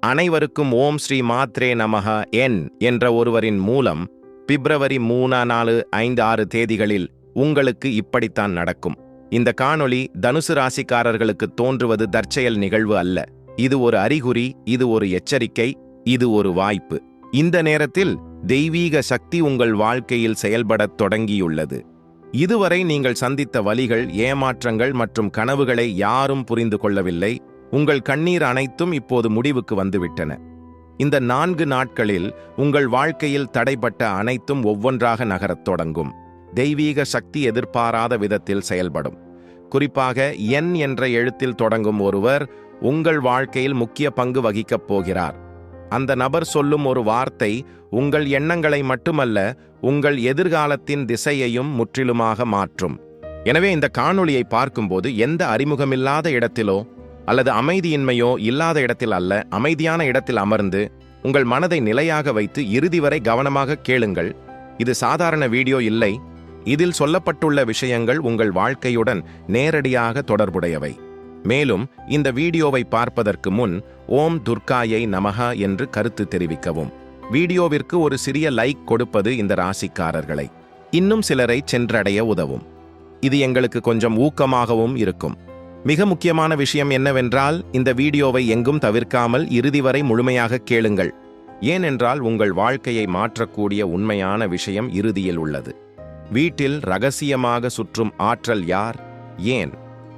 அனைவருக்கும் ஓம் ஸ்ரீ மாத்ரே நமக என் என்ற ஒருவரின் மூலம் பிப்ரவரி மூணா நாலு ஐந்து ஆறு தேதிகளில் உங்களுக்கு இப்படித்தான் நடக்கும். இந்த காணொளி தனுசு ராசிக்காரர்களுக்கு தோன்றுவது தற்செயல் நிகழ்வு அல்ல. இது ஒரு அறிகுறி இது ஒரு எச்சரிக்கை இது ஒரு வாய்ப்பு. இந்த நேரத்தில் தெய்வீக சக்தி உங்கள் வாழ்க்கையில் செயல்படத் தொடங்கியுள்ளது. இதுவரை நீங்கள் சந்தித்த வலிகள் ஏமாற்றங்கள் மற்றும் கனவுகளை யாரும் புரிந்து கொள்ளவில்லை. உங்கள் கண்ணீர் அனைத்தும் இப்போது முடிவுக்கு வந்துவிட்டன. இந்த நான்கு நாட்களில் உங்கள் வாழ்க்கையில் தடைப்பட்ட அனைத்தும் ஒவ்வொன்றாக நகரத் தொடங்கும். தெய்வீக சக்தி எதிர்பாராத விதத்தில் செயல்படும். குறிப்பாக என் என்ற எழுத்தில் தொடங்கும் ஒருவர் உங்கள் வாழ்க்கையில் முக்கிய பங்கு வகிக்கப் போகிறார். அந்த நபர் சொல்லும் ஒரு வார்த்தை உங்கள் எண்ணங்களை மட்டுமல்ல உங்கள் எதிர்காலத்தின் திசையையும் முற்றிலுமாக மாற்றும். எனவே இந்த காணொளியை பார்க்கும்போது எந்த அறிமுகமில்லாத இடத்திலோ அல்லது அமைதியின்மையோ இல்லாத இடத்தில் அல்ல அமைதியான இடத்தில் அமர்ந்து உங்கள் மனதை நிலையாக வைத்து இறுதி வரை கவனமாக கேளுங்கள். இது சாதாரண வீடியோ இல்லை. இதில் சொல்லப்பட்டுள்ள விஷயங்கள் உங்கள் வாழ்க்கையுடன் நேரடியாக தொடர்புடையவை. மேலும் இந்த வீடியோவை பார்ப்பதற்கு முன் ஓம் துர்காயை நமஹா என்று கருத்து தெரிவிக்கவும். வீடியோவிற்கு ஒரு சிறிய லைக் கொடுப்பது இந்த ராசிக்காரர்களை. இன்னும் சிலரை சென்றடைய உதவும். இது எங்களுக்கு கொஞ்சம் ஊக்கமாகவும் இருக்கும். மிக முக்கியமான விஷயம் என்னவென்றால் இந்த வீடியோவை எங்கும் தவிர்க்காமல் இறுதி வரை முழுமையாக கேளுங்கள். ஏனென்றால் உங்கள் வாழ்க்கையை மாற்றக்கூடிய உண்மையான விஷயம் இறுதியில் உள்ளது. வீட்டில் ரகசியமாக சுற்றும் ஆற்றல் யார்? ஏன்?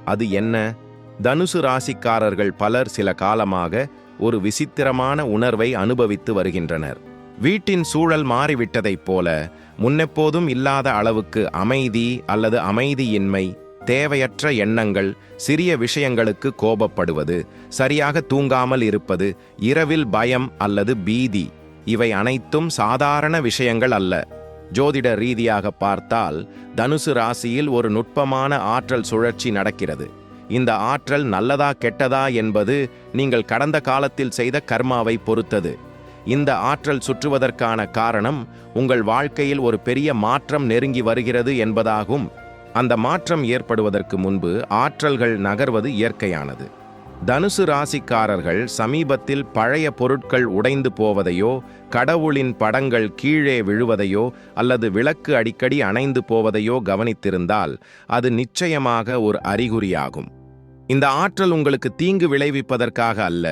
அது என்ன? தனுசு ராசிக்காரர்கள் பலர் சில காலமாக ஒரு விசித்திரமான உணர்வை அனுபவித்து வருகின்றனர். வீட்டின் சூழல் மாறிவிட்டதைப் போல முன்னெப்போதும் இல்லாத அளவுக்கு அமைதி அல்லது அமைதியின்மை தேவையற்ற எண்ணங்கள் சிறிய விஷயங்களுக்கு கோபப்படுவது சரியாக தூங்காமல் இருப்பது இரவில் பயம் அல்லது பீதி இவை அனைத்தும் சாதாரண விஷயங்கள் அல்ல. ஜோதிட ரீதியாக பார்த்தால் தனுசு ராசியில் ஒரு நுட்பமான ஆற்றல் சுழற்சி நடக்கிறது. இந்த ஆற்றல் நல்லதா கெட்டதா என்பது நீங்கள் கடந்த காலத்தில் செய்த கர்மாவை பொறுத்தது. இந்த ஆற்றல் சுற்றுவதற்கான காரணம் உங்கள் வாழ்க்கையில் ஒரு பெரிய மாற்றம் நெருங்கி வருகிறது என்பதாகும். அந்த மாற்றம் ஏற்படுவதற்கு முன்பு ஆற்றல்கள் நகர்வது இயற்கையானது. தனுசு ராசிக்காரர்கள் சமீபத்தில் பழைய பொருட்கள் உடைந்து போவதையோ கடவுளின் படங்கள் கீழே விழுவதையோ அல்லது விளக்கு அடிக்கடி அணைந்து போவதையோ கவனித்திருந்தால் அது நிச்சயமாக ஒரு அறிகுறியாகும். இந்த ஆற்றல் உங்களுக்கு தீங்கு விளைவிப்பதற்காக அல்ல.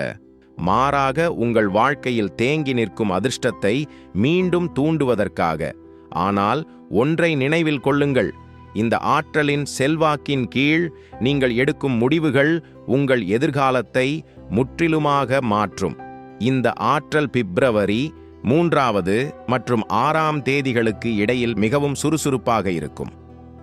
மாறாக உங்கள் வாழ்க்கையில் தேங்கி நிற்கும் அதிர்ஷ்டத்தை மீண்டும் தூண்டுவதற்காக. ஆனால் ஒன்றை நினைவில் கொள்ளுங்கள். இந்த ஆற்றலின் செல்வாக்கின் கீழ் நீங்கள் எடுக்கும் முடிவுகள் உங்கள் எதிர்காலத்தை முற்றிலுமாக மாற்றும். இந்த ஆற்றல் பிப்ரவரி மூன்றாவது மற்றும் ஆறாம் தேதிகளுக்கு இடையில் மிகவும் சுறுசுறுப்பாக இருக்கும்.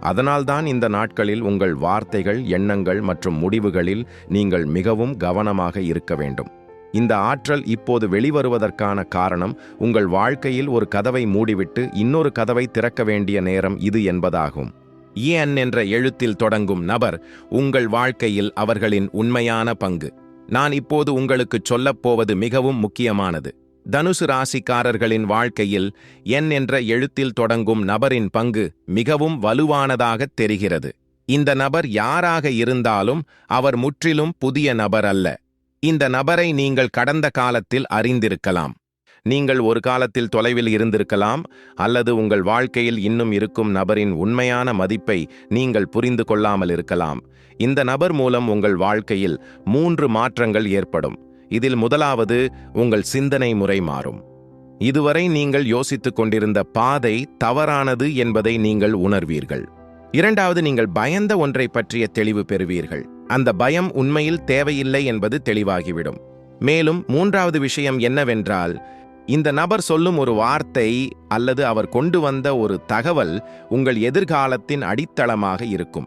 அதனால்தான் இந்த நாட்களில் உங்கள் வார்த்தைகள் எண்ணங்கள் மற்றும் முடிவுகளில் நீங்கள் மிகவும் கவனமாக இருக்க வேண்டும். இந்த ஆற்றல் இப்போது வெளிவருவதற்கான காரணம் உங்கள் வாழ்க்கையில் ஒரு கதவை மூடிவிட்டு இன்னொரு கதவை திறக்க வேண்டிய நேரம் இது என்பதாகும். ஏன் என்ற எழுத்தில் தொடங்கும் நபர் உங்கள் வாழ்க்கையில் அவர்களின் உண்மையான பங்கு. நான் இப்போது உங்களுக்குச் சொல்லப்போவது மிகவும் முக்கியமானது. தனுசு ராசிக்காரர்களின் வாழ்க்கையில் என் என்ற எழுத்தில் தொடங்கும் நபரின் பங்கு மிகவும் வலுவானதாகத் தெரிகிறது. இந்த நபர் யாராக இருந்தாலும் அவர் முற்றிலும் புதிய நபர் அல்ல இந்த நபரை நீங்கள் கடந்த காலத்தில் அறிந்திருக்கலாம். நீங்கள் ஒரு காலத்தில் தொலைவில் இருந்திருக்கலாம் அல்லது உங்கள் வாழ்க்கையில் இன்னும் இருக்கும் நபரின் உண்மையான மதிப்பை நீங்கள் புரிந்து கொள்ளாமல் இருக்கலாம். இந்த நபர் மூலம் உங்கள் வாழ்க்கையில் மூன்று மாற்றங்கள் ஏற்படும். இதில் முதலாவது உங்கள் சிந்தனை முறை மாறும். இதுவரை நீங்கள் யோசித்துக் கொண்டிருந்த பாதை தவறானது என்பதை நீங்கள் உணர்வீர்கள். இரண்டாவது நீங்கள் பயந்த ஒன்றை பற்றிய தெளிவு பெறுவீர்கள். அந்த பயம் உண்மையில் தேவையில்லை என்பது தெளிவாகிவிடும். மேலும் மூன்றாவது விஷயம் என்னவென்றால் இந்த நபர் சொல்லும் ஒரு வார்த்தை அல்லது அவர் கொண்டு வந்த ஒரு தகவல் உங்கள் எதிர்காலத்தின் அடித்தளமாக இருக்கும்.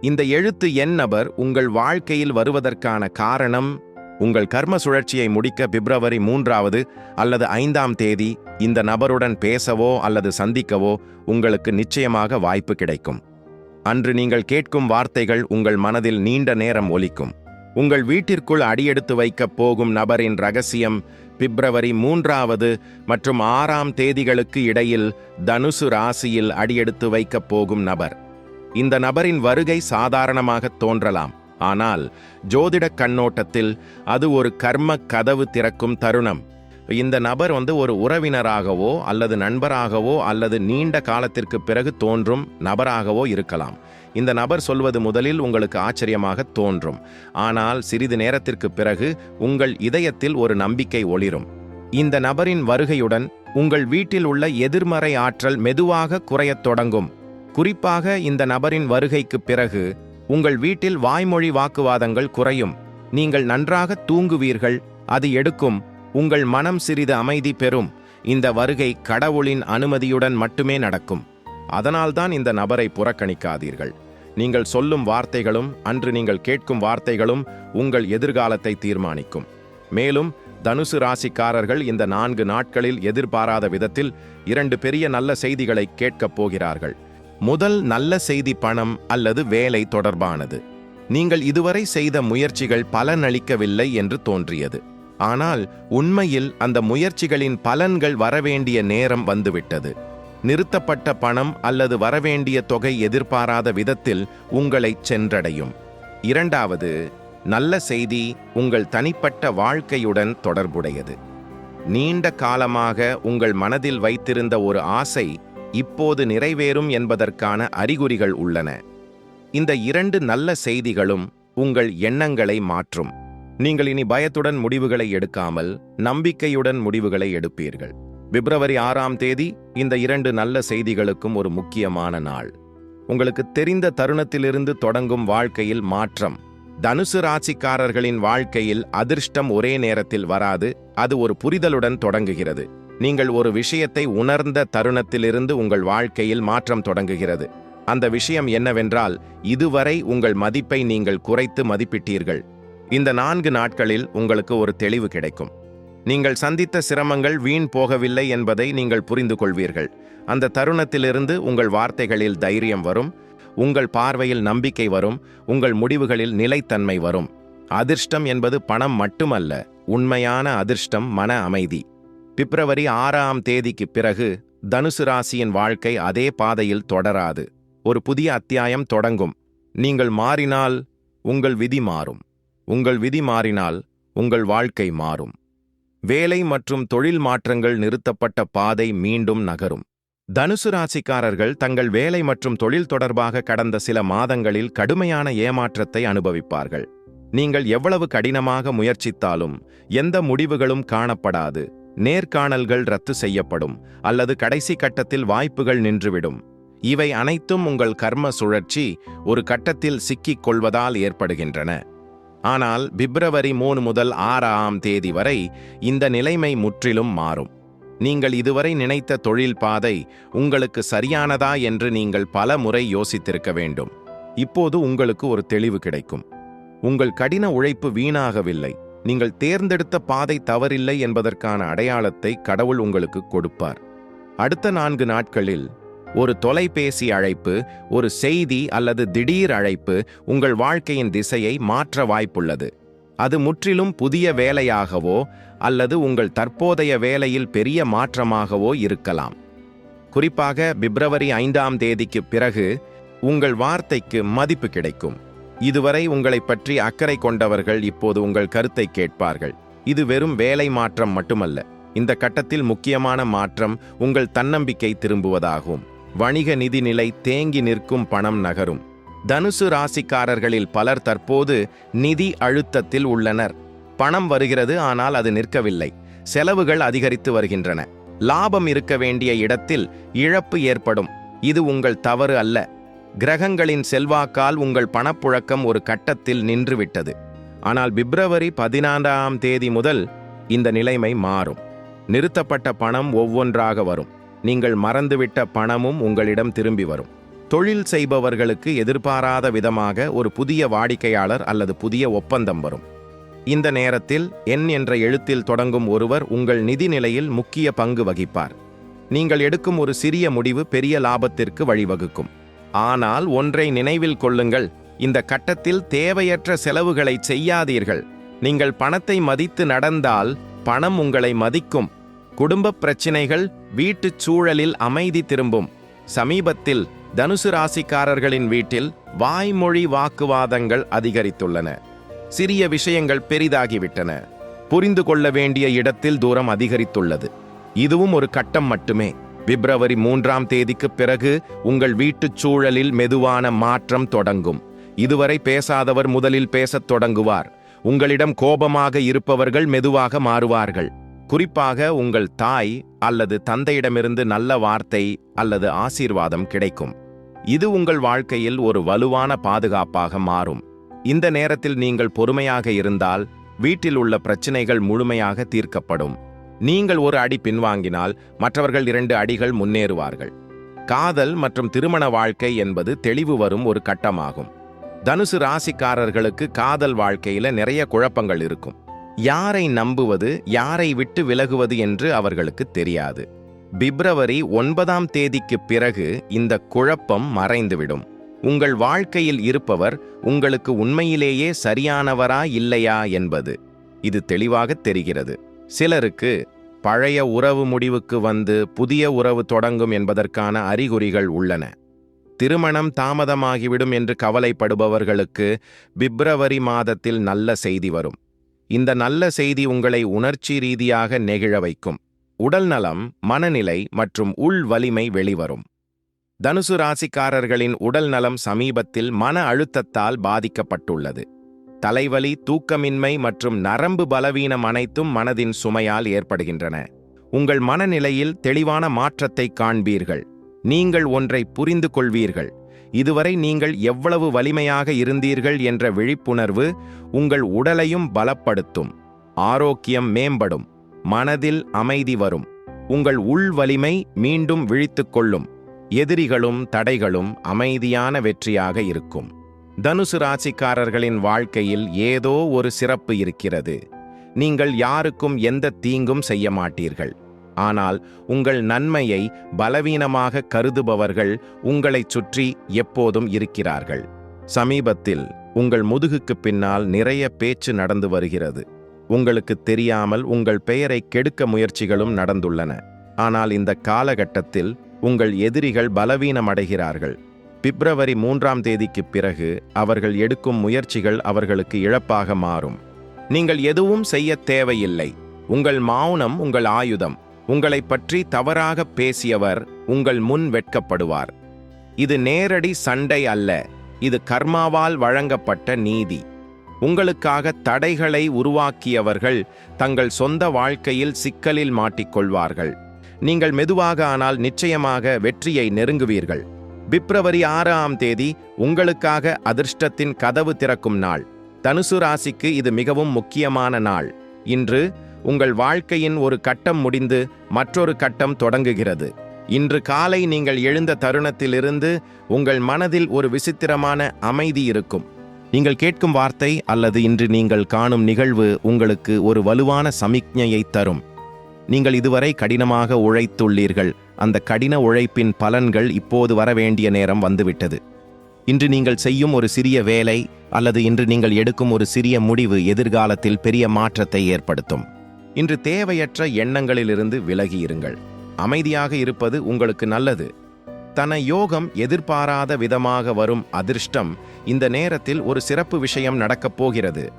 இந்த எழுத்து எண் நபர் உங்கள் வாழ்க்கையில் வருவதற்கான காரணம் உங்கள் கர்ம சுழற்சியை முடிக்க பிப்ரவரி மூன்றாவது அல்லது ஐந்தாம் தேதி இந்த நபருடன் பேசவோ அல்லது சந்திக்கவோ உங்களுக்கு நிச்சயமாக வாய்ப்பு கிடைக்கும். அன்று நீங்கள் கேட்கும் வார்த்தைகள் உங்கள் மனதில் நீண்ட நேரம் ஒலிக்கும். உங்கள் வீட்டிற்குள் அடியெடுத்து வைக்கப் போகும் நபரின் ரகசியம் பிப்ரவரி மூன்றாவது மற்றும் ஆறாம் தேதிகளுக்கு இடையில் தனுசு ராசியில் அடியெடுத்து வைக்கப் போகும் நபர். இந்த நபரின் வருகை சாதாரணமாக தோன்றலாம். ஆனால் ஜோதிடக் கண்ணோட்டத்தில் அது ஒரு கர்ம கதவு திறக்கும் தருணம். இந்த நபர் வந்து ஒரு உறவினராகவோ அல்லது நண்பராகவோ அல்லது நீண்ட காலத்திற்கு பிறகு தோன்றும் நபராகவோ இருக்கலாம். இந்த நபர் சொல்வது முதலில் உங்களுக்கு ஆச்சரியமாக தோன்றும். ஆனால் சிறிது நேரத்திற்கு பிறகு உங்கள் இதயத்தில் ஒரு நம்பிக்கை ஒளிரும். இந்த நபரின் வருகையுடன் உங்கள் வீட்டில் உள்ள எதிர்மறை ஆற்றல் மெதுவாக குறையத் தொடங்கும். குறிப்பாக இந்த நபரின் வருகைக்குப் பிறகு உங்கள் வீட்டில் வாய்மொழி வாக்குவாதங்கள் குறையும். நீங்கள் நன்றாக தூங்குவீர்கள் அது எடுக்கும். உங்கள் மனம் சிறிது அமைதி பெறும். இந்த வருகை கடவுளின் அனுமதியுடன் மட்டுமே நடக்கும். அதனால்தான் இந்த நபரை புறக்கணிக்காதீர்கள். நீங்கள் சொல்லும் வார்த்தைகளும் அன்று நீங்கள் கேட்கும் வார்த்தைகளும் உங்கள் எதிர்காலத்தை தீர்மானிக்கும். மேலும் தனுசு ராசிக்காரர்கள் இந்த நான்கு நாட்களில் எதிர்பாராத விதத்தில் இரண்டு பெரிய நல்ல செய்திகளை கேட்கப் போகிறார்கள். முதல் நல்ல செய்தி பணம் அல்லது வேலை தொடர்பானது. நீங்கள் இதுவரை செய்த முயற்சிகள் பலனளிக்கவில்லை என்று தோன்றியது. ஆனால் உண்மையில் அந்த முயற்சிகளின் பலன்கள் வரவேண்டிய நேரம் வந்துவிட்டது. நிறுத்தப்பட்ட பணம் அல்லது வரவேண்டிய தொகை எதிர்பாராத விதத்தில் உங்களை சென்றடையும். இரண்டாவது நல்ல செய்தி உங்கள் தனிப்பட்ட வாழ்க்கையுடன் தொடர்புடையது. நீண்ட காலமாக உங்கள் மனதில் வைத்திருந்த ஒரு ஆசை இப்போது நிறைவேறும் என்பதற்கான அறிகுறிகள் உள்ளன. இந்த இரண்டு நல்ல செய்திகளும் உங்கள் எண்ணங்களை மாற்றும். நீங்கள் இனி பயத்துடன் முடிவுகளை எடுக்காமல் நம்பிக்கையுடன் முடிவுகளை எடுப்பீர்கள். பிப்ரவரி ஆறாம் தேதி இந்த இரண்டு நல்ல செய்திகளுக்கும் ஒரு முக்கியமான நாள். உங்களுக்கு தெரிந்த தருணத்திலிருந்து தொடங்கும் வாழ்க்கையில் மாற்றம். தனுசு ராசிக்காரர்களின் வாழ்க்கையில் அதிர்ஷ்டம் ஒரே நேரத்தில் வராது அது ஒரு புரிதலுடன் தொடங்குகிறது. நீங்கள் ஒரு விஷயத்தை உணர்ந்த தருணத்திலிருந்து உங்கள் வாழ்க்கையில் மாற்றம் தொடங்குகிறது. அந்த விஷயம் என்னவென்றால் இதுவரை உங்கள் மதிப்பை நீங்கள் குறைத்து மதிப்பிட்டீர்கள். இந்த நான்கு நாட்களில் உங்களுக்கு ஒரு தெளிவு கிடைக்கும். நீங்கள் சந்தித்த சிரமங்கள் வீண் போகவில்லை என்பதை நீங்கள் புரிந்து கொள்வீர்கள் அந்த தருணத்திலிருந்து உங்கள் வார்த்தைகளில் தைரியம் வரும் உங்கள் பார்வையில் நம்பிக்கை வரும் உங்கள் முடிவுகளில் நிலைத்தன்மை வரும். அதிர்ஷ்டம் என்பது பணம் மட்டுமல்ல உண்மையான அதிர்ஷ்டம் மன அமைதி. பிப்ரவரி ஆறாம் தேதிக்கு பிறகு தனுசு ராசியின் வாழ்க்கை அதே பாதையில் தொடராது. ஒரு புதிய அத்தியாயம் தொடங்கும். நீங்கள் மாறினால் உங்கள் விதி மாறும். உங்கள் விதி மாறினால் உங்கள் வாழ்க்கை மாறும். வேலை மற்றும் தொழில் மாற்றங்கள் நிறுத்தப்பட்ட பாதை மீண்டும் நகரும். தனுசு ராசிக்காரர்கள் தங்கள் வேலை மற்றும் தொழில் தொடர்பாக கடந்த சில மாதங்களில் கடுமையான ஏமாற்றத்தை அனுபவிப்பார்கள். நீங்கள் எவ்வளவு கடினமாக முயற்சித்தாலும் எந்த முடிவுகளும் காணப்படாது. நேர்காணல்கள் ரத்து செய்யப்படும் அல்லது கடைசி கட்டத்தில் வாய்ப்புகள் நின்றுவிடும். இவை அனைத்தும் உங்கள் கர்ம சுழற்சி ஒரு கட்டத்தில் சிக்கிக் கொள்வதால் ஏற்படுகின்றன. ஆனால் பிப்ரவரி மூணு முதல் ஆறாம் தேதி வரை இந்த நிலைமை முற்றிலும் மாறும். நீங்கள் இதுவரை நினைத்த தொழில் பாதை உங்களுக்கு சரியானதா என்று நீங்கள் பல முறை யோசித்திருக்க வேண்டும். இப்போது உங்களுக்கு ஒரு தெளிவு கிடைக்கும். உங்கள் கடின உழைப்பு வீணாகவில்லை. நீங்கள் தேர்ந்தெடுத்த பாதை தவறில்லை என்பதற்கான அடையாளத்தை கடவுள் உங்களுக்கு கொடுப்பார். அடுத்த நான்கு நாட்களில் ஒரு தொலைபேசி அழைப்பு ஒரு செய்தி அல்லது திடீர் அழைப்பு உங்கள் வாழ்க்கையின் திசையை மாற்ற வாய்ப்புள்ளது. அது முற்றிலும் புதிய வேலையாகவோ அல்லது உங்கள் தற்போதைய வேலையில் பெரிய மாற்றமாகவோ இருக்கலாம். குறிப்பாக பிப்ரவரி ஐந்தாம் தேதிக்கு பிறகு உங்கள் வார்த்தைக்கு மதிப்பு கிடைக்கும். இதுவரை உங்களை பற்றி அக்கறை கொண்டவர்கள் இப்போது உங்கள் கருத்தை கேட்பார்கள். இது வெறும் வேலை மாற்றம் மட்டுமல்ல. இந்த கட்டத்தில் முக்கியமான மாற்றம் உங்கள் தன்னம்பிக்கை திரும்புவதாகும். வணிக நிதி நிலை தேங்கி நிற்கும் பணம் நகரும். தனுசு ராசிக்காரர்களில் பலர் தற்போது நிதி அழுத்தத்தில் உள்ளனர். பணம் வருகிறது ஆனால் அது நிற்கவில்லை. செலவுகள் அதிகரித்து வருகின்றன. லாபம் இருக்க வேண்டிய இடத்தில் இழப்பு ஏற்படும். இது உங்கள் தவறு அல்ல. கிரகங்களின் செல்வாக்கால் உங்கள் பணப்புழக்கம் ஒரு கட்டத்தில் நின்றுவிட்டது. ஆனால் பிப்ரவரி பதினான்காம் தேதி முதல் இந்த நிலைமை மாறும். நிறுத்தப்பட்ட பணம் ஒவ்வொன்றாக வரும். நீங்கள் மறந்துவிட்ட பணமும் உங்களிடம் திரும்பி வரும். தொழில் செய்பவர்களுக்கு எதிர்பாராத விதமாக ஒரு புதிய வாடிக்கையாளர் அல்லது புதிய ஒப்பந்தம் வரும். இந்த நேரத்தில் என் என்ற எழுத்தில் தொடங்கும் ஒருவர் உங்கள் நிதி நிலையில் முக்கிய பங்கு வகிப்பார். நீங்கள் எடுக்கும் ஒரு சிறிய முடிவு பெரிய லாபத்திற்கு வழிவகுக்கும். ஆனால் ஒன்றை நினைவில் கொள்ளுங்கள் இந்த கட்டத்தில் தேவையற்ற செலவுகளை செய்யாதீர்கள். நீங்கள் பணத்தை மதித்து நடந்தால் பணம் உங்களை மதிக்கும். குடும்ப பிரச்சினைகள் வீட்டுச் சூழலில் அமைதி திரும்பும். சமீபத்தில் தனுசு ராசிக்காரர்களின் வீட்டில் வாய்மொழி வாக்குவாதங்கள் அதிகரித்துள்ளன. சிறிய விஷயங்கள் பெரிதாகிவிட்டன. புரிந்து கொள்ள வேண்டிய இடத்தில் தூரம் அதிகரித்துள்ளது. இதுவும் ஒரு கட்டம் மட்டுமே. பிப்ரவரி மூன்றாம் தேதிக்குப் பிறகு உங்கள் வீட்டுச் சூழலில் மெதுவான மாற்றம் தொடங்கும். இதுவரை பேசாதவர் முதலில் பேசத் தொடங்குவார். உங்களிடம் கோபமாக இருப்பவர்கள் மெதுவாக மாறுவார்கள். குறிப்பாக உங்கள் தாய் அல்லது தந்தையிடமிருந்து நல்ல வார்த்தை அல்லது ஆசீர்வாதம் கிடைக்கும். இது உங்கள் வாழ்க்கையில் ஒரு வலுவான பாதுகாப்பாக மாறும். இந்த நேரத்தில் நீங்கள் பொறுமையாக இருந்தால் வீட்டில் உள்ள பிரச்சனைகள் முழுமையாக தீர்க்கப்படும். நீங்கள் ஒரு அடி பின்வாங்கினால் மற்றவர்கள் இரண்டு அடிகள் முன்னேறுவார்கள். காதல் மற்றும் திருமண வாழ்க்கை என்பது தெளிவு வரும் ஒரு கட்டமாகும். தனுசு ராசிக்காரர்களுக்கு காதல் வாழ்க்கையில நிறைய குழப்பங்கள் இருக்கும். யாரை நம்புவது யாரை விட்டு விலகுவது என்று அவர்களுக்கு தெரியாது. பிப்ரவரி ஒன்பதாம் தேதிக்குப் பிறகு இந்த குழப்பம் மறைந்துவிடும். உங்கள் வாழ்க்கையில் இருப்பவர் உங்களுக்கு உண்மையிலேயே சரியானவரா இல்லையா என்பது. இது தெளிவாக தெரிகிறது. சிலருக்கு பழைய உறவு முடிவுக்கு வந்து புதிய உறவு தொடங்கும் என்பதற்கான அறிகுறிகள் உள்ளன. திருமணம் தாமதமாகிவிடும் என்று கவலைப்படுபவர்களுக்கு பிப்ரவரி மாதத்தில் நல்ல செய்தி வரும். இந்த நல்ல செய்தி உங்களை உணர்ச்சி ரீதியாக நெகிழ வைக்கும். உடல் நலம் மனநிலை மற்றும் உள் வலிமை வெளிவரும். தனுசு ராசிக்காரர்களின் உடல் நலம் சமீபத்தில் மன அழுத்தத்தால் பாதிக்கப்பட்டுள்ளது. தலைவலி தூக்கமின்மை மற்றும் நரம்பு பலவீனம் அனைத்தும் மனதின் சுமையால் ஏற்படுகின்றன. உங்கள் மனநிலையில் தெளிவான மாற்றத்தை காண்பீர்கள். நீங்கள் ஒன்றை புரிந்து கொள்வீர்கள் இதுவரை நீங்கள் எவ்வளவு வலிமையாக இருந்தீர்கள் என்ற விழிப்புணர்வு உங்கள் உடலையும் பலப்படுத்தும். ஆரோக்கியம் மேம்படும். மனதில் அமைதி வரும். உங்கள் உள் வலிமை மீண்டும் விழித்துக்கொள்ளும் எதிரிகளும் தடைகளும் அமைதியான வெற்றியாக இருக்கும். தனுசு ராசிக்காரர்களின் வாழ்க்கையில் ஏதோ ஒரு சிறப்பு இருக்கிறது. நீங்கள் யாருக்கும் எந்த தீங்கும் செய்ய மாட்டீர்கள். ஆனால் உங்கள் நன்மையை பலவீனமாக கருதுபவர்கள் உங்களைச் சுற்றி எப்போதும் இருக்கிறார்கள். சமீபத்தில் உங்கள் முதுகுக்கு பின்னால் நிறைய பேச்சு நடந்து வருகிறது. உங்களுக்கு தெரியாமல் உங்கள் பெயரை கெடுக்க முயற்சிகளும் நடந்துள்ளன. ஆனால் இந்த காலகட்டத்தில் உங்கள் எதிரிகள் பலவீனமடைகிறார்கள். பிப்ரவரி மூன்றாம் தேதிக்குப் பிறகு அவர்கள் எடுக்கும் முயற்சிகள் அவர்களுக்கு இழப்பாக மாறும். நீங்கள் எதுவும் செய்ய தேவையில்லை. உங்கள் மௌனம் உங்கள் ஆயுதம். உங்களை பற்றி தவறாக பேசியவர் உங்கள் முன் வெட்கப்படுவார். இது நேரடி சண்டை அல்ல இது கர்மாவால் வழங்கப்பட்ட நீதி. உங்களுக்காக தடைகளை உருவாக்கியவர்கள் தங்கள் சொந்த வாழ்க்கையில் சிக்கலில் மாட்டிக்கொள்வார்கள். நீங்கள் மெதுவாக ஆனால் நிச்சயமாக வெற்றியை நெருங்குவீர்கள். பிப்ரவரி ஆறாம் தேதி உங்களுக்காக அதிர்ஷ்டத்தின் கதவு திறக்கும் நாள். தனுசு ராசிக்கு இது மிகவும் முக்கியமான நாள். இன்று உங்கள் வாழ்க்கையின் ஒரு கட்டம் முடிந்து மற்றொரு கட்டம் தொடங்குகிறது. இன்று காலை நீங்கள் எழுந்த தருணத்திலிருந்து உங்கள் மனதில் ஒரு விசித்திரமான அமைதி இருக்கும். நீங்கள் கேட்கும் வார்த்தை அல்லது இன்று நீங்கள் காணும் நிகழ்வு உங்களுக்கு ஒரு வலுவான சமிக்ஞையை தரும். நீங்கள் இதுவரை கடினமாக உழைத்துள்ளீர்கள். அந்த கடின உழைப்பின் பலன்கள் இப்போது வர வேண்டிய நேரம் வந்துவிட்டது. இன்று நீங்கள் செய்யும் ஒரு சிறிய வேலை அல்லது இன்று நீங்கள் எடுக்கும் ஒரு சிறிய முடிவு எதிர்காலத்தில் பெரிய மாற்றத்தை ஏற்படுத்தும். இன்று தேவையற்ற எண்ணங்களிலிருந்து விலகியிருங்கள். அமைதியாக இருப்பது உங்களுக்கு நல்லது. தன யோகம் எதிர்பாராத விதமாக வரும் அதிர்ஷ்டம் இந்த நேரத்தில் ஒரு சிறப்பு விஷயம் நடக்கப் போகிறது.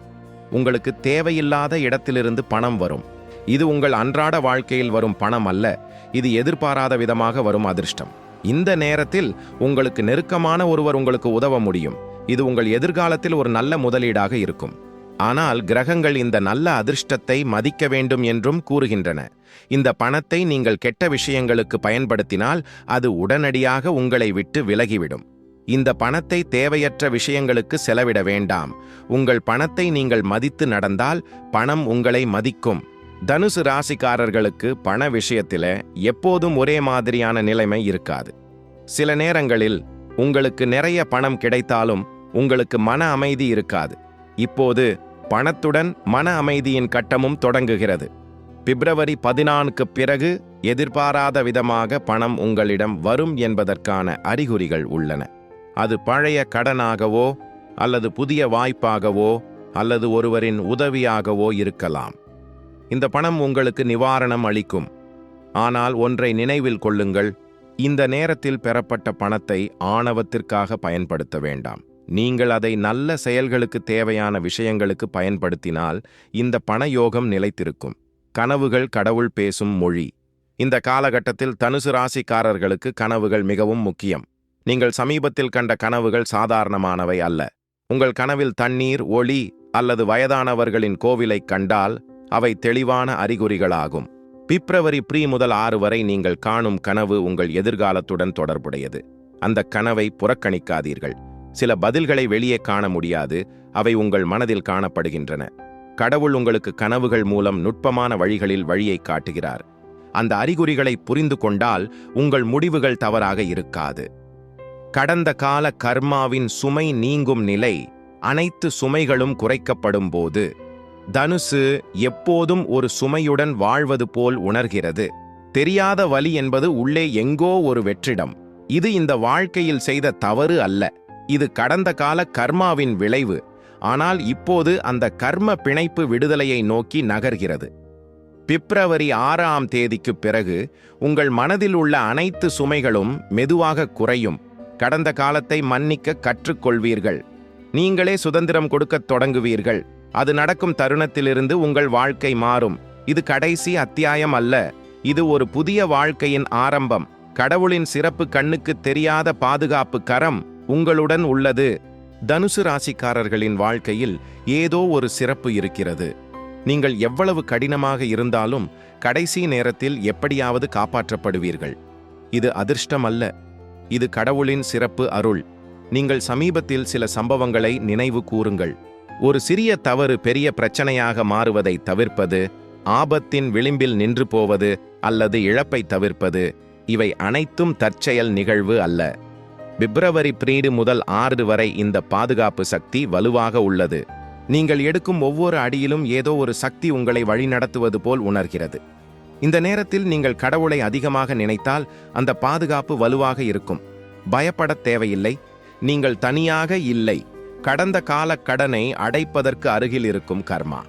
உங்களுக்கு தேவையில்லாத இடத்திலிருந்து பணம் வரும். இது உங்கள் அன்றாட வாழ்க்கையில் வரும் பணம் அல்ல இது எதிர்பாராத விதமாக வரும் அதிர்ஷ்டம். இந்த நேரத்தில் உங்களுக்கு நெருக்கமான ஒருவர் உங்களுக்கு உதவ முடியும். இது உங்கள் எதிர்காலத்தில் ஒரு நல்ல முதலீடாக இருக்கும். ஆனால் கிரகங்கள் இந்த நல்ல அதிர்ஷ்டத்தை மதிக்க வேண்டும் என்றும் கூறுகின்றன. இந்த பணத்தை நீங்கள் கெட்ட விஷயங்களுக்கு பயன்படுத்தினால் அது உடனடியாக உங்களை விட்டு விலகிவிடும். இந்த பணத்தை தேவையற்ற விஷயங்களுக்கு செலவிட வேண்டாம். உங்கள் பணத்தை நீங்கள் மதித்து நடந்தால் பணம் உங்களை மதிக்கும். தனுசு ராசிக்காரர்களுக்கு பண விஷயத்தில எப்போதும் ஒரே மாதிரியான நிலைமை இருக்காது. சில நேரங்களில் உங்களுக்கு நிறைய பணம் கிடைத்தாலும் உங்களுக்கு மன அமைதி இருக்காது. இப்போது பணத்துடன் மன அமைதியின் கட்டமும் தொடங்குகிறது. பிப்ரவரி பதினான்கு பிறகு எதிர்பாராத விதமாக பணம் உங்களிடம் வரும் என்பதற்கான அறிகுறிகள் உள்ளன. அது பழைய கடனாகவோ அல்லது புதிய வாய்ப்பாகவோ அல்லது ஒருவரின் உதவியாகவோ இருக்கலாம். இந்த பணம் உங்களுக்கு நிவாரணம் அளிக்கும். ஆனால் ஒன்றை நினைவில் கொள்ளுங்கள் இந்த நேரத்தில் பெறப்பட்ட பணத்தை ஆணவத்திற்காக பயன்படுத்த வேண்டாம். நீங்கள் அதை நல்ல செயல்களுக்கு தேவையான விஷயங்களுக்கு பயன்படுத்தினால் இந்த பணயோகம் நிலைத்திருக்கும். கனவுகள் கடவுள் பேசும் மொழி. இந்த காலகட்டத்தில் தனுசு ராசிக்காரர்களுக்கு கனவுகள் மிகவும் முக்கியம். நீங்கள் சமீபத்தில் கண்ட கனவுகள் சாதாரணமானவை அல்ல. உங்கள் கனவில் தண்ணீர் ஒளி அல்லது வயதானவர்களின் கோவிலைக் கண்டால் அவை தெளிவான அறிகுறிகளாகும். பிப்ரவரி ப்ரீ முதல் ஆறு வரை நீங்கள் காணும் கனவு உங்கள் எதிர்காலத்துடன் தொடர்புடையது. அந்த கனவை புறக்கணிக்காதீர்கள். சில பதில்களை வெளியே காண முடியாது அவை உங்கள் மனதில் காணப்படுகின்றன. கடவுள் உங்களுக்கு கனவுகள் மூலம் நுட்பமான வழிகளில் வழியை காட்டுகிறார். அந்த அறிகுறிகளை புரிந்து கொண்டால் உங்கள் முடிவுகள் தவறாக இருக்காது. கடந்த கால கர்மாவின் சுமை நீங்கும் நிலை அனைத்து சுமைகளும் குறைக்கப்படும் போது தனுசு எப்போதும் ஒரு சுமையுடன் வாழ்வது போல் உணர்கிறது. தெரியாத வலி என்பது உள்ளே எங்கோ ஒரு வெற்றிடம். இது இந்த வாழ்க்கையில் செய்த தவறு அல்ல. இது கடந்த கால கர்மாவின் விளைவு. ஆனால் இப்போது அந்த கர்ம பிணைப்பு விடுதலையை நோக்கி நகர்கிறது. பிப்ரவரி ஆறாம் தேதிக்குப் பிறகு உங்கள் மனதில் உள்ள அனைத்து சுமைகளும் மெதுவாக குறையும். கடந்த காலத்தை மன்னிக்க கற்றுக்கொள்வீர்கள். நீங்களே சுதந்திரம் கொடுக்கத் தொடங்குவீர்கள். அது நடக்கும் தருணத்திலிருந்து உங்கள் வாழ்க்கை மாறும். இது கடைசி அத்தியாயம் அல்ல. இது ஒரு புதிய வாழ்க்கையின் ஆரம்பம். கடவுளின் சிறப்பு கண்ணுக்கு தெரியாத பாதுகாப்பு கரம். உங்களுடன் உள்ளது. தனுசு ராசிக்காரர்களின் வாழ்க்கையில் ஏதோ ஒரு சிறப்பு இருக்கிறது. நீங்கள் எவ்வளவு கடினமாக இருந்தாலும் கடைசி நேரத்தில் எப்படியாவது காப்பாற்றப்படுவீர்கள். இது அதிர்ஷ்டம் அல்ல இது கடவுளின் சிறப்பு அருள். நீங்கள் சமீபத்தில் சில சம்பவங்களை நினைவு கூறுங்கள். ஒரு சிறிய தவறு பெரிய பிரச்சனையாக மாறுவதை தவிர்ப்பது ஆபத்தின் விளிம்பில் நின்று போவது அல்லது இழப்பை தவிர்ப்பது இவை அனைத்தும் தற்செயல் நிகழ்வு அல்ல. பிப்ரவரி பிரீடு முதல் ஆறு வரை இந்த பாதுகாப்பு சக்தி வலுவாக உள்ளது. நீங்கள் எடுக்கும் ஒவ்வொரு அடியிலும் ஏதோ ஒரு சக்தி உங்களை வழிநடத்துவது போல் உணர்கிறது. இந்த நேரத்தில் நீங்கள் கடவுளை அதிகமாக நினைத்தால் அந்த பாதுகாப்பு வலுவாக இருக்கும். பயப்படத் தேவையில்லை. நீங்கள் தனியாக இல்லை. கடந்த கால கடனை அடைப்பதற்கு அருகில் இருக்கும் கர்மா.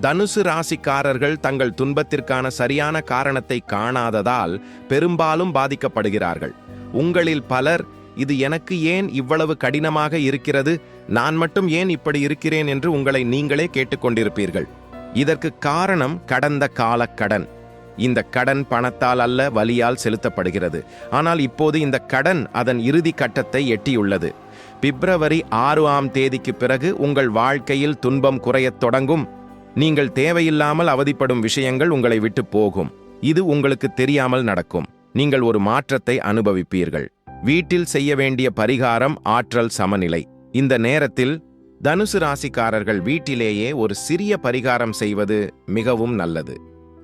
தனுசு ராசிக்காரர்கள் தங்கள் துன்பத்திற்கான சரியான காரணத்தை காணாததால் பெரும்பாலும் பாதிக்கப்படுகிறார்கள். உங்களில் பலர் இது எனக்கு ஏன் இவ்வளவு கடினமாக இருக்கிறது? நான் மட்டும் ஏன் இப்படி இருக்கிறேன் என்று உங்களை நீங்களே கேட்டுக்கொண்டிருப்பீர்கள். இதற்கு காரணம் கடந்த கால கடன். இந்த கடன் பணத்தால் அல்ல வலியால் செலுத்தப்படுகிறது. ஆனால் இப்போது இந்த கடன் அதன் இறுதி கட்டத்தை எட்டியுள்ளது. பிப்ரவரி ஆறு ஆம் தேதிக்கு பிறகு உங்கள் வாழ்க்கையில் துன்பம் குறையத் தொடங்கும். நீங்கள் தேவையில்லாமல் அவதிப்படும் விஷயங்கள் உங்களை விட்டு போகும். இது உங்களுக்கு தெரியாமல் நடக்கும். நீங்கள் ஒரு மாற்றத்தை அனுபவிப்பீர்கள். வீட்டில் செய்ய வேண்டிய பரிகாரம் ஆற்றல் சமநிலை. இந்த நேரத்தில் தனுசு ராசிக்காரர்கள் வீட்டிலேயே ஒரு சிறிய பரிகாரம் செய்வது மிகவும் நல்லது.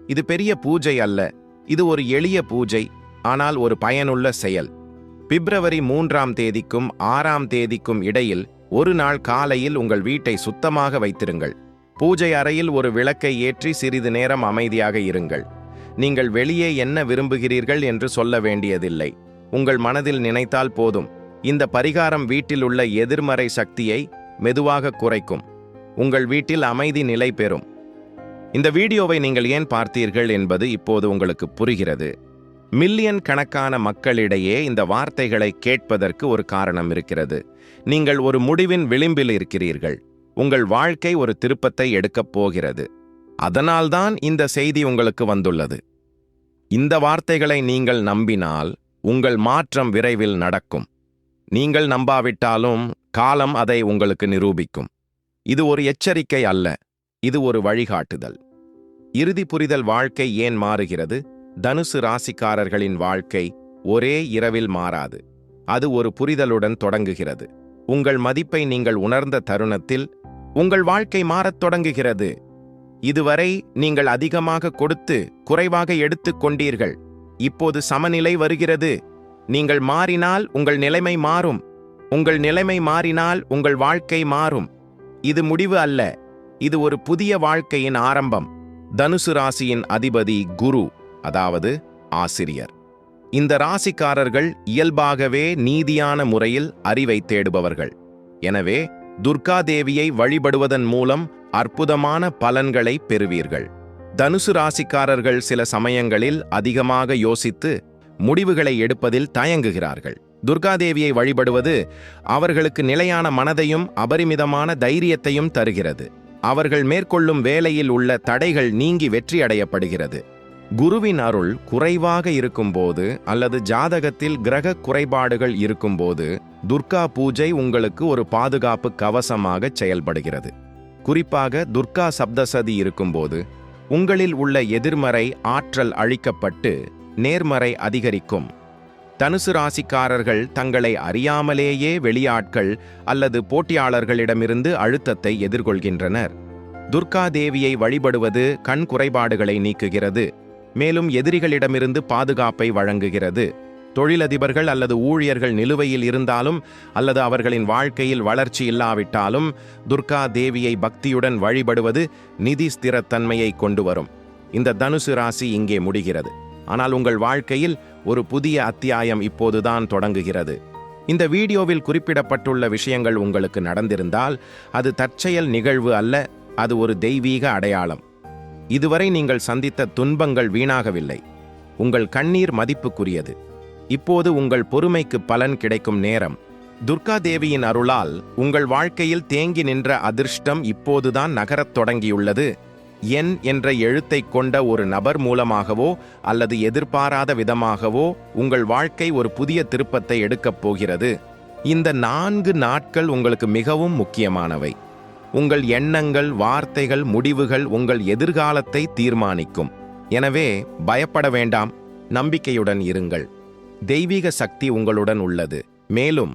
இது பெரிய பூஜை அல்ல. இது ஒரு எளிய பூஜை ஆனால் ஒரு பயனுள்ள செயல். பிப்ரவரி மூன்றாம் தேதிக்கும் ஆறாம் தேதிக்கும் இடையில் ஒரு நாள் காலையில் உங்கள் வீட்டை சுத்தமாக வைத்திருங்கள். பூஜை அறையில் ஒரு விளக்கை ஏற்றி சிறிது நேரம் அமைதியாக இருங்கள். நீங்கள் வெளியே என்ன விரும்புகிறீர்கள் என்று சொல்ல வேண்டியதில்லை. உங்கள் மனதில் நினைத்தால் போதும். இந்த பரிகாரம் வீட்டில் உள்ள எதிர்மறை சக்தியை மெதுவாக குறைக்கும். உங்கள் வீட்டில் அமைதி நிலை பெறும். இந்த வீடியோவை நீங்கள் ஏன் பார்த்தீர்கள் என்பது இப்போது உங்களுக்கு புரிகிறது. மில்லியன் கணக்கான மக்களிடையே இந்த வார்த்தைகளை கேட்பதற்கு ஒரு காரணம் இருக்கிறது. நீங்கள் ஒரு முடிவின் விளிம்பில் இருக்கிறீர்கள். உங்கள் வாழ்க்கை ஒரு திருப்பத்தை எடுக்கப் போகிறது. அதனால்தான் இந்த செய்தி உங்களுக்கு வந்துள்ளது. இந்த வார்த்தைகளை நீங்கள் நம்பினால் உங்கள் மாற்றம் விரைவில் நடக்கும். நீங்கள் நம்பாவிட்டாலும் காலம் அதை உங்களுக்கு நிரூபிக்கும். இது ஒரு எச்சரிக்கை அல்ல இது ஒரு வழிகாட்டுதல். இறுதி புரிதல் வாழ்க்கை ஏன் மாறுகிறது? தனுசு ராசிக்காரர்களின் வாழ்க்கை ஒரே இரவில் மாறாது. அது ஒரு புரிதலுடன் தொடங்குகிறது. உங்கள் மதிப்பை நீங்கள் உணர்ந்த தருணத்தில் உங்கள் வாழ்க்கை மாறத் தொடங்குகிறது. இதுவரை நீங்கள் அதிகமாக கொடுத்து குறைவாக எடுத்துக் கொண்டீர்கள். இப்போது சமநிலை வருகிறது. நீங்கள் மாறினால் உங்கள் நிலைமை மாறும். உங்கள் நிலைமை மாறினால் உங்கள் வாழ்க்கை மாறும். இது முடிவு அல்ல. இது ஒரு புதிய வாழ்க்கையின் ஆரம்பம். தனுசு ராசியின் அதிபதி குரு அதாவது ஆசிரியர். இந்த ராசிக்காரர்கள் இயல்பாகவே நீதியான முறையில் அறிவை தேடுபவர்கள். எனவே துர்கா தேவியை வழிபடுவதன் மூலம் அற்புதமான பலன்களை பெறுவீர்கள். தனுசு ராசிக்காரர்கள் சில சமயங்களில் அதிகமாக யோசித்து முடிவுகளை எடுப்பதில் தயங்குகிறார்கள். துர்காதேவியை வழிபடுவது அவர்களுக்கு நிலையான மனதையும் அபரிமிதமான தைரியத்தையும் தருகிறது. அவர்கள் மேற்கொள்ளும் வேலையில் உள்ள தடைகள் நீங்கி வெற்றியடையப்படுகிறது குருவின் அருள் குறைவாக இருக்கும்போது அல்லது ஜாதகத்தில் கிரக குறைபாடுகள் இருக்கும்போது துர்கா பூஜை உங்களுக்கு ஒரு பாதுகாப்பு கவசமாக செயல்படுகிறது. குறிப்பாக துர்கா சப்தசதி இருக்கும்போது உங்களில் உள்ள எதிர்மறை ஆற்றல் அழிக்கப்பட்டு நேர்மறை அதிகரிக்கும். தனுசு ராசிக்காரர்கள் தங்களை அறியாமலேயே வெளியாட்கள் அல்லது போட்டியாளர்களிடமிருந்து அழுத்தத்தை எதிர்கொள்கின்றனர். துர்கா தேவியை வழிபடுவது கண் குறைபாடுகளை நீக்குகிறது. மேலும் எதிரிகளிடமிருந்து பாதுகாப்பை வழங்குகிறது. தொழிலதிபர்கள் அல்லது ஊழியர்கள் நிலுவையில் இருந்தாலும் அல்லது அவர்களின் வாழ்க்கையில் வளர்ச்சி இல்லாவிட்டாலும் துர்கா தேவியை பக்தியுடன் வழிபடுவது நிதி ஸ்திரத்தன்மையை கொண்டு வரும். இந்த தனுசு ராசி இங்கே முடிகிறது. ஆனால் உங்கள் வாழ்க்கையில் ஒரு புதிய அத்தியாயம் இப்போதுதான் தொடங்குகிறது. இந்த வீடியோவில் குறிப்பிடப்பட்டுள்ள விஷயங்கள் உங்களுக்கு நடந்திருந்தால் அது தற்செயல் நிகழ்வு அல்ல அது ஒரு தெய்வீக அடையாளம். இதுவரை நீங்கள் சந்தித்த துன்பங்கள் வீணாகவில்லை. உங்கள் கண்ணீர் மதிப்புக்குரியது. இப்போது உங்கள் பொறுமைக்கு பலன் கிடைக்கும் நேரம். துர்கா தேவியின் அருளால் உங்கள் வாழ்க்கையில் தேங்கி நின்ற அதிர்ஷ்டம் இப்போதுதான் நகரத் தொடங்கியுள்ளது. என் என்ற எழுத்தைக் கொண்ட ஒரு நபர் மூலமாகவோ அல்லது எதிர்பாராத விதமாகவோ உங்கள் வாழ்க்கை ஒரு புதிய திருப்பத்தை எடுக்கப் போகிறது. இந்த நான்கு நாட்கள் உங்களுக்கு மிகவும் முக்கியமானவை. உங்கள் எண்ணங்கள் வார்த்தைகள் முடிவுகள் உங்கள் எதிர்காலத்தை தீர்மானிக்கும். எனவே பயப்பட வேண்டாம். நம்பிக்கையுடன் இருங்கள். தெய்வீக சக்தி உங்களுடன் உள்ளது. மேலும்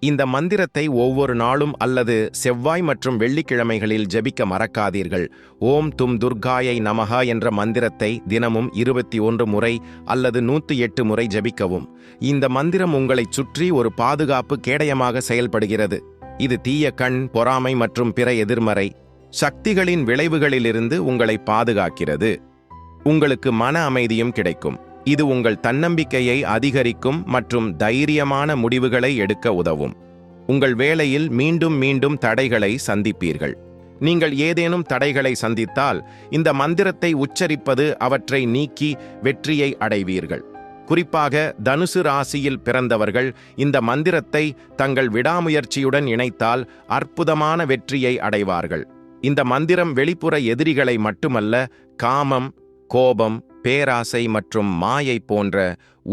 இந்த மந்திரத்தை ஒவ்வொரு நாளும் அல்லது செவ்வாய் மற்றும் வெள்ளிக்கிழமைகளில் ஜெபிக்க மறக்காதீர்கள். ஓம் தும் துர்காயை நமகா என்ற மந்திரத்தை தினமும் இருபத்தி ஒன்று முறை அல்லது நூற்றி எட்டு முறை ஜெபிக்கவும். இந்த மந்திரம் உங்களைச் சுற்றி ஒரு பாதுகாப்பு கேடயமாக செயல்படுகிறது. இது தீய கண் பொறாமை மற்றும் பிற எதிர்மறை சக்திகளின் விளைவுகளிலிருந்து உங்களை பாதுகாக்கிறது. உங்களுக்கு மன அமைதியும் கிடைக்கும். இது உங்கள் தன்னம்பிக்கையை அதிகரிக்கும் மற்றும் தைரியமான முடிவுகளை எடுக்க உதவும். உங்கள் வேலையில் மீண்டும் மீண்டும் தடைகளை சந்திப்பீர்கள். நீங்கள் ஏதேனும் தடைகளை சந்தித்தால் இந்த மந்திரத்தை உச்சரிப்பது அவற்றை நீக்கி வெற்றியை அடைவீர்கள். குறிப்பாக தனுசு ராசியில் பிறந்தவர்கள் இந்த மந்திரத்தை தங்கள் விடாமுயற்சியுடன் இணைத்தால் அற்புதமான வெற்றியை அடைவார்கள். இந்த மந்திரம் வெளிப்புற எதிரிகளை மட்டுமல்ல காமம் கோபம் பேராசை மற்றும் மாயை போன்ற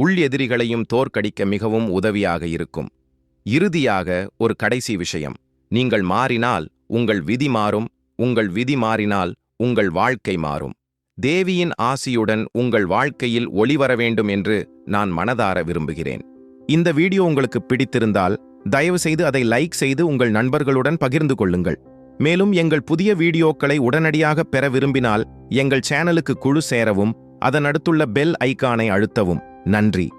உள் எதிரிகளையும் தோற்கடிக்க மிகவும் உதவியாக இருக்கும். இறுதியாக ஒரு கடைசி விஷயம். நீங்கள் மாறினால் உங்கள் விதி மாறும் உங்கள் விதி மாறினால் உங்கள் வாழ்க்கை மாறும். தேவியின் ஆசியுடன் உங்கள் வாழ்க்கையில் ஒளிவர வேண்டும் என்று நான் மனதார விரும்புகிறேன். இந்த வீடியோ உங்களுக்கு பிடித்திருந்தால் தயவுசெய்து அதை லைக் செய்து உங்கள் நண்பர்களுடன் பகிர்ந்து கொள்ளுங்கள். மேலும் எங்கள் புதிய வீடியோக்களை உடனடியாக பெற விரும்பினால் எங்கள் சேனலுக்கு குழு சேரவும் அதன் அடுத்துள்ள பெல் ஐக்கானை அழுத்தவும். நன்றி.